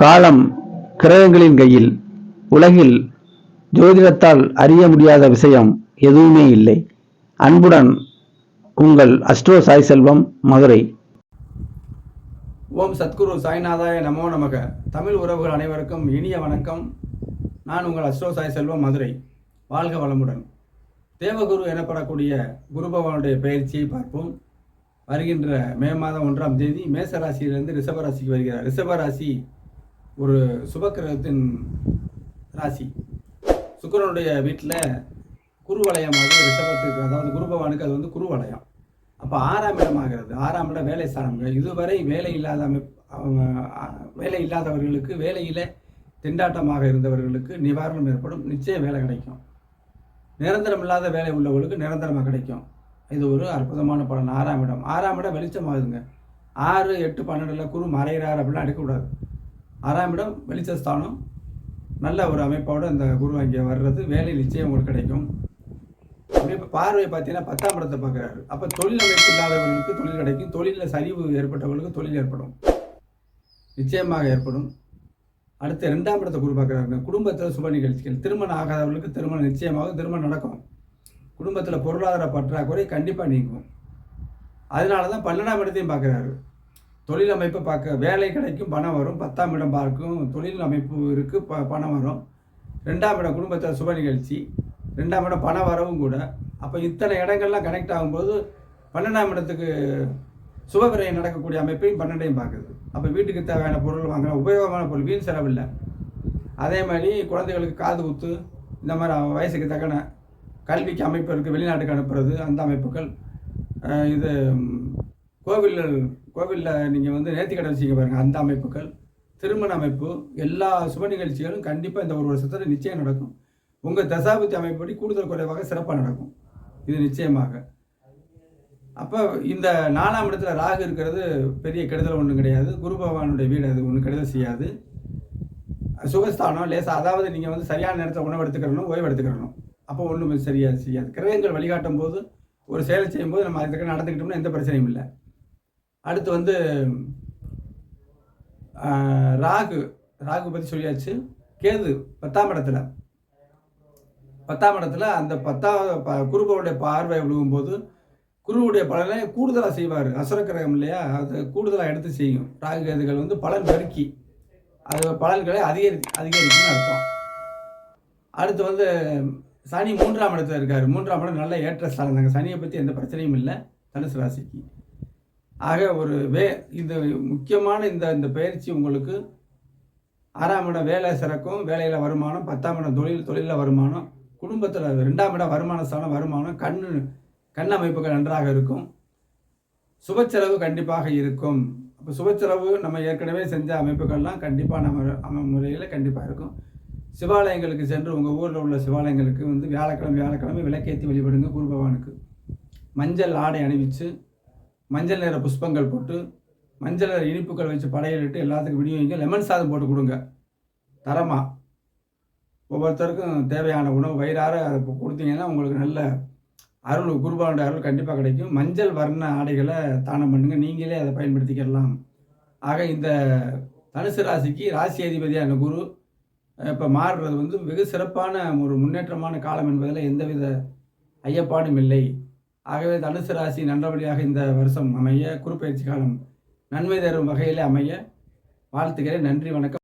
காலம் கிரகங்களின் கையில் உலகில் ஜோதிடத்தால் அறிய முடியாத விஷயம் எதுவுமே இல்லை. அன்புடன் உங்கள் அஸ்ட்ரோ சாய் செல்வம் மதுரை. ஓம் சத்குரு சாய்நாதாய நமோ நமக. தமிழ் உறவுகள் அனைவருக்கும் இனிய வணக்கம். நான் உங்கள் அஸ்ட்ரோ சாய் செல்வம் மதுரை. வாழ்க வளமுடன். தேவகுரு எனப்படக்கூடிய குரு பகவானுடைய பயிற்சியை பார்ப்போம். வருகின்ற மே மாதம் ஒன்றாம் தேதி மேச ரிஷபராசிக்கு வருகிறார். ரிஷபராசி ஒரு சுபக்கிரகத்தின் ராசி. சுக்கரனுடைய வீட்டில் குருவலயமாக ரிஷபத்துக்கு அதாவது குரு பகவானுக்கு அது வந்து குருவலயம் அப்போ ஆறாம் இடமாகிறது ஆறாம் இடம் வேலை ஸ்தானங்கள் இதுவரை வேலை இல்லாத அவங்க, வேலை இல்லாதவர்களுக்கு வேலையில் திண்டாட்டமாக இருந்தவர்களுக்கு நிவாரணம் ஏற்படும். நிச்சயம் வேலை கிடைக்கும். நிரந்தரம் இல்லாத வேலை உள்ளவர்களுக்கு நிரந்தரமாக கிடைக்கும். இது ஒரு அற்புதமான பலன். ஆறாம் இடம். ஆறாம் இடம் வெளிச்சமாகுதுங்க. ஆறு எட்டு பன்னெண்டில் குரு மறைகிறார் அப்படிலாம் எடுக்கக்கூடாது. ஆறாம் இடம் வெளிச்சஸ்தானம் நல்ல ஒரு அமைப்போடு அந்த குரு அங்கே வர்றது வேலை நிச்சயம் உங்களுக்கு கிடைக்கும். அப்படியே இப்போ பார்வை பார்த்தீங்கன்னா பத்தாம் இடத்தை பார்க்குறாரு. அப்போ தொழில் அமைப்பு இல்லாதவர்களுக்கு தொழில் கிடைக்கும். தொழிலில் சரிவு ஏற்பட்டவர்களுக்கு தொழில் ஏற்படும். நிச்சயமாக ஏற்படும். அடுத்து ரெண்டாம் இடத்தை குரு பார்க்குறாருங்க. குடும்பத்தில் சுப நிகழ்ச்சிகள். திருமணம் ஆகாதவர்களுக்கு திருமணம் நிச்சயமாக திருமணம் நடக்கும். குடும்பத்தில் பொருளாதார பற்றாக்குறை கண்டிப்பாக நீங்கும். அதனால தான் பன்னெண்டாம் இடத்தையும் பார்க்குறாரு. தொழில் அமைப்பை பார்க்க வேலை கிடைக்கும் பணம் வரும். பத்தாம் இடம் பார்க்கும் தொழில் அமைப்பு இருக்குது ப பணம் வரும். ரெண்டாம் இடம் குடும்பத்தில் சுப நிகழ்ச்சி. ரெண்டாம் இடம் பண வரவும் கூட. அப்போ இத்தனை இடங்கள்லாம் கனெக்ட் ஆகும்போது பன்னெண்டாம் இடத்துக்கு சுபவிரயம் நடக்கக்கூடிய அமைப்பையும் பன்னெண்டையும் பார்க்குது. அப்போ வீட்டுக்கு தேவையான பொருள் வாங்கலாம் உபயோகமான பொருள் வீண் செலவில்லை அதே மாதிரி குழந்தைகளுக்கு காது குத்து இந்த மாதிரி வயசுக்கு தக்கன கல்விக்கு அமைப்பு இருக்குது வெளிநாட்டுக்கு அனுப்புறது அந்த அமைப்புகள் இது கோவில்கள் கோவிலில் நீங்கள் வந்து நேர்த்திக்கடை செய்ய பாருங்கள் அந்த அமைப்புகள் திருமண அமைப்பு எல்லா சுப நிகழ்ச்சிகளும் கண்டிப்பாக இந்த ஒரு வருஷத்தில் நிச்சயம் நடக்கும். உங்கள் தசாபதி அமைப்படி கூடுதல் குறைவாக சிறப்பாக நடக்கும். இது நிச்சயமாக. அப்போ இந்த நாலாம் இடத்துல ராகு இருக்கிறது பெரிய கெடுதல் ஒன்றும் கிடையாது. குரு பகவானுடைய வீடு அது ஒன்றும் கெடுதல் செய்யாது. சுகஸ்தானம் லேசாக அதாவது நீங்கள் வந்து சரியான நேரத்தில் உணவு எடுத்துக்கிறணும் ஓய்வு எடுத்துக்கிறணும். அப்போ ஒன்றும் சரியாக செய்யாது. கிரகங்கள் வழிகாட்டும் போது ஒரு செயலை செய்யும்போது நம்ம அதுக்கு நடந்துக்கிட்டோம்னா எந்த பிரச்சனையும் இல்லை. அடுத்து வந்து ராகு ராகு பற்றி சொல்லியாச்சு. கேது பத்தாம் இடத்துல. பத்தாம் இடத்துல அந்த பத்தாவது ப- குருபவருடைய பார்வை விழுகும்போது குருவுடைய பலனை கூடுதலாக செய்வார். அசுரக்கிரகம் இல்லையா? அது கூடுதலாக எடுத்து செய்யும். ராகு கேதுகள் வந்து பலன் பெருக்கி அது பலன்களை அதிகரி அதிகரிக்கும்னு அர்த்தம். அடுத்து வந்து சனி மூன்றாம் இடத்துல இருக்கார். மூன்றாம் இடம் நல்ல ஏற்ற ஸ்தானம் தாங்க சனியை பற்றி எந்த பிரச்சனையும் இல்லை. தனுசு ராசிக்கு. ஆக ஒரு வே இந்த முக்கியமான இந்த இந்த பயிற்சி உங்களுக்கு ஆறாம் இடம் வேலை சிறக்கும் வேலையில் வருமானம் பத்தாம் இடம் தொழில் தொழிலில் வருமானம் குடும்பத்தில் ரெண்டாம் இடம் வருமான ஸ்தானம் வருமானம் கண் கண் அமைப்புகள் நன்றாக இருக்கும். சுபச்செலவு கண்டிப்பாக இருக்கும். அப்போ சுபச்செலவு நம்ம ஏற்கனவே செஞ்ச அமைப்புகள்லாம் கண்டிப்பாக நம்ம நம்ம முறையில் கண்டிப்பாக இருக்கும். சிவாலயங்களுக்கு சென்று உங்கள் ஊரில் உள்ள சிவாலயங்களுக்கு வந்து வியாழக்கிழமை வியாழக்கிழமை விளக்கேற்றி வழிபடுங்க குரு பகவானுக்கு. மஞ்சள் ஆடை அணிவித்து மஞ்சள் நிற புஷ்பங்கள் போட்டு மஞ்சள் நிற இனிப்புகள் வச்சு படையலிட்டு எல்லாத்துக்கும் விநியோகிங்க. லெமன் சாதம் போட்டு கொடுங்க. தரமாக ஒவ்வொருத்தருக்கும் தேவையான உணவு வயிறார அதை இப்போ கொடுத்தீங்கன்னா உங்களுக்கு நல்ல அருள் குருபானுடைய அருள் கண்டிப்பாக கிடைக்கும். மஞ்சள் வர்ண ஆடைகளை தானம் பண்ணுங்கள் நீங்களே அதை பயன்படுத்திக்கலாம். ஆக இந்த தனுசு ராசிக்கு ராசி அதிபதியான குரு இப்போ மாறுறது வந்து வெகு சிறப்பான ஒரு முன்னேற்றமான காலம் என்பதில் எந்தவித ஐயப்பாடும் இல்லை. ஆகவே தனுசு ராசி நல்லபடியாக இந்த வருஷம் அமைய குறுப்பயிற்சி காலம் நன்மை தரும் வகையில் அமைய. வாழ்த்துக்கிறேன் நன்றி வணக்கம்.